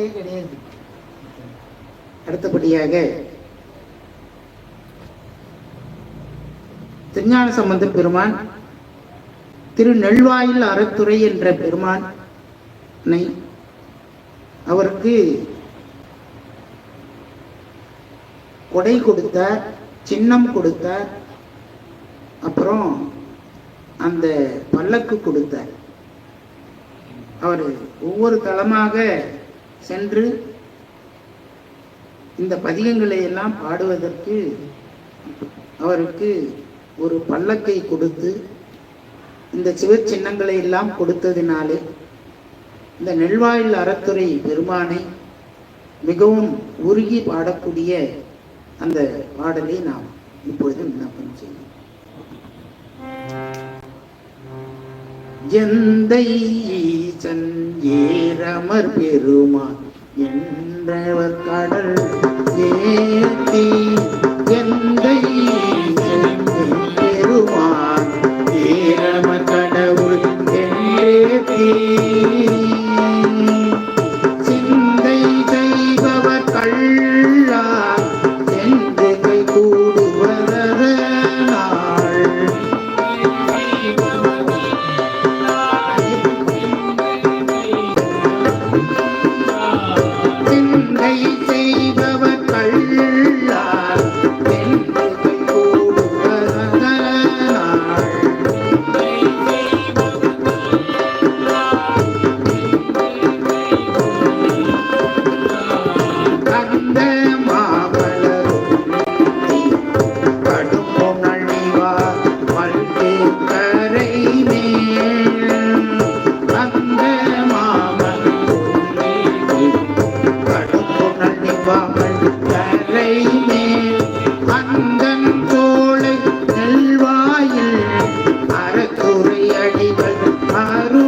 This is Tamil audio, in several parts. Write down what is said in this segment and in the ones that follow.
கிடையாது. அடுத்தபடியாக திருஞான சம்பந்த பெருமான் திரு நெல்வாயில் அறத்துறை என்ற பெருமானை அவருக்கு கொடை கொடுத்தார் சின்னம் கொடுத்தார் அப்புறம் அந்த பல்லக்கு கொடுத்தார். அவர் ஒவ்வொரு தளமாக சென்று இந்த பதிகங்களை எல்லாம் பாடுவதற்கு அவருக்கு ஒரு பல்லக்கை கொடுத்து இந்த சிவச்சின்னங்களை எல்லாம் கொடுத்ததினாலே இந்த நெல்வாயில் அறத்துறை பெருமானை மிகவும் உருகி பாடக்கூடிய அந்த பாடலை நாம் இப்பொழுது விண்ணப்பம் செய்வோம். எந்தை ஈசன் ஏரமர் பெருமான் என்றவர் கடல் ஏத்தி எந்தை ஈசன் பெருமான் ஏரமர் கடவுள் என்றேத்தி. I don't know.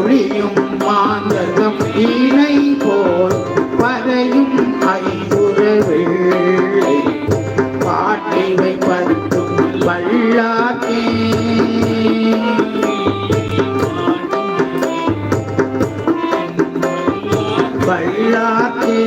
மொழியும் மாந்தகம் இணை போல் வரையும் ஐந்துற வெள்ளை பாட்டை வைப்பதும் வல்லாக்கே. வல்லாக்கே.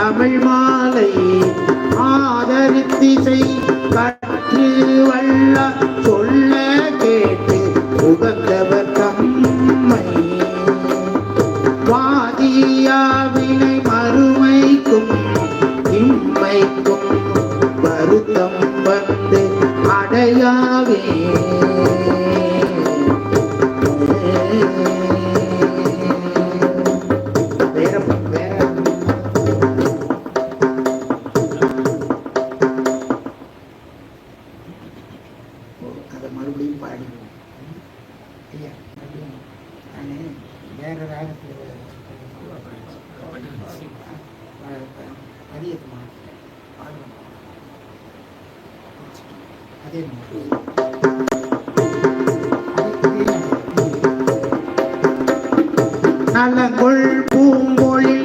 தமிழ் மாலை ஆதரித்திசை கற்று வள்ள சொல்ல கேட்டு உகந்தவர் தம்மை. வாதியாவினை மறுமைக்கும் இம்மைக்கும் வருத்தம் வந்து அடையாவே. அப்படின்னு பாடிடுவோம் ஐயா மறுபடியும் நான் வேறு ராகத்தில் அதிகமா பாடுவோம் அதே மாதிரி. நலங்கொள் பூங்கொழி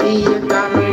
be got me.